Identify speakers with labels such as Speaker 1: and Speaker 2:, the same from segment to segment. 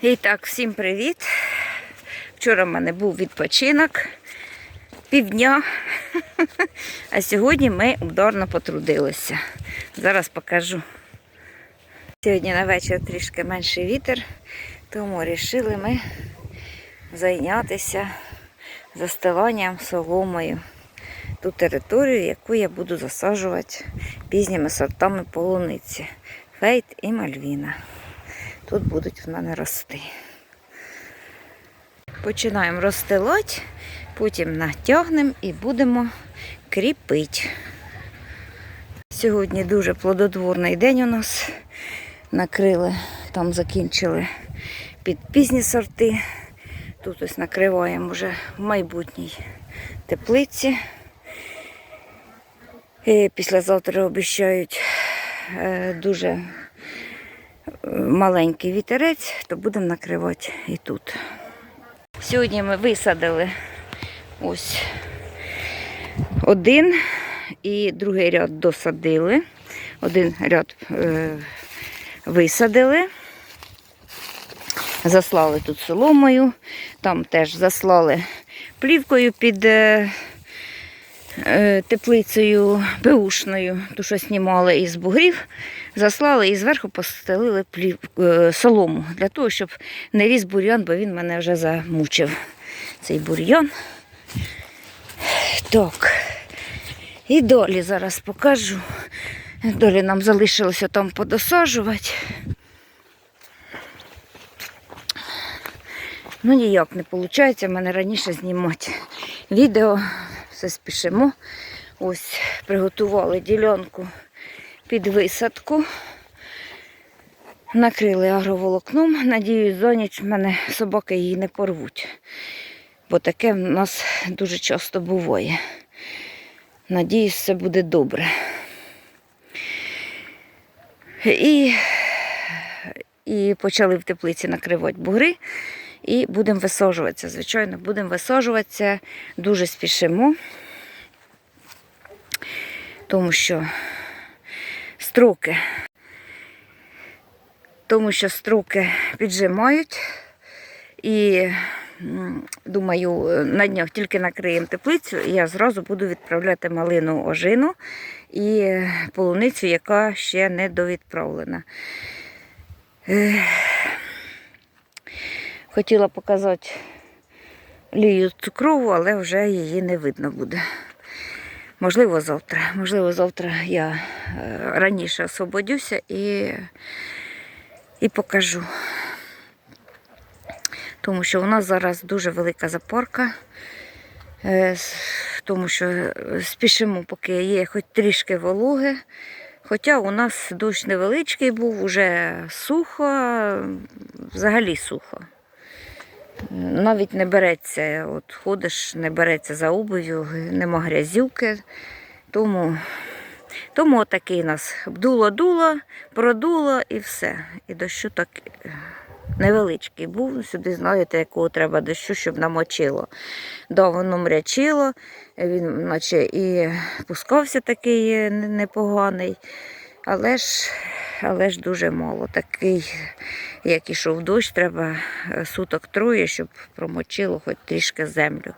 Speaker 1: І так, всім привіт. Вчора в мене був відпочинок півдня, а сьогодні ми ударно потрудилися. Зараз покажу. Сьогодні на вечір трішки менший вітер, тому вирішили ми зайнятися заставанням соломою. Ту територію, яку я буду засаджувати пізніми сортами полуниці. Фейт і мальвіна. Тут будуть в мене рости. Починаємо розстилати, потім натягнемо і будемо кріпити. Сьогодні дуже плодотворний день у нас. Накрили, там закінчили під пізні сорти. Тут ось накриваємо вже в майбутній теплиці. І післязавтра обіцяють е, дуже е, маленький вітерець, то будемо накривати і тут. Сьогодні ми висадили ось один і другий ряд досадили. Один ряд е, висадили. Заслали тут соломою, там теж заслали плівкою під е, теплицею беушною, ту, що знімали із бугрів, заслали і зверху постелили плів, е, солому для того, щоб не ріс бур'ян, бо він мене вже замучив. Цей бур'ян. Так. І долі зараз покажу. Долі нам залишилося там подосаджувати. Ну ніяк не виходить в мене раніше знімати відео. Все спішимо. Ось приготували ділянку під висадку. Накрили агроволокном. Надіюсь, за ніч мене собаки її не порвуть. Бо таке в нас дуже часто буває. Надіюсь, все буде добре. І, і почали в теплиці накривати бугри. І будемо висаджуватися, звичайно, будемо висаджуватися, дуже спішимо, тому що строки, тому що строки піджимають. І думаю, на днях тільки накриємо теплицю, і я зразу буду відправляти малину ожину і полуницю, яка ще не довідправлена. Хотіла показати лію цукрову, але вже її не видно буде. Можливо, завтра. Можливо, завтра я е, раніше освободюся і, і покажу. Тому що у нас зараз дуже велика запорка, е, тому що е, спішимо, поки є хоч трішки вологи. Хоча у нас дощ невеличкий був, уже сухо, взагалі сухо. Навіть не береться, от ходиш, не береться за обув'ю, нема грязюки. Тому, тому отакий нас бдуло-дуло, продуло і все. І дощу так е, невеличкий був. Сюди знаєте, якого треба дощу, щоб намочило. Да, воно мрячило, він наче і пускався такий е, непоганий, але ж, але ж дуже мало. Такий як ішов дощ, треба е, суток троє, щоб промочило хоч трішки землю.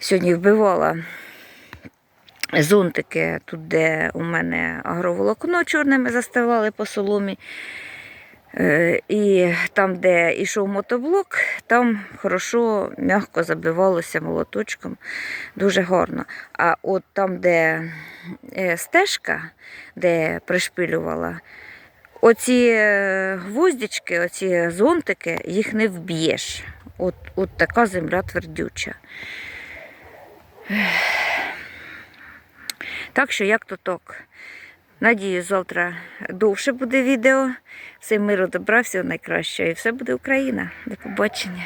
Speaker 1: Сьогодні вбивала зонтики, тут, де у мене агроволокно чорними заставали по соломі. Е, І там, де йшов мотоблок, там хорошо, м'яко забивалося молоточком, дуже гарно. А от там, де е, стежка, де пришпилювала, Оці е, гвоздички, оці зонтики, їх не вб'єш. От, от така земля твердюча. Так що як то так. Надію, завтра довше буде відео. Всім миру добра, всього найкращого. І все буде Україна. До побачення.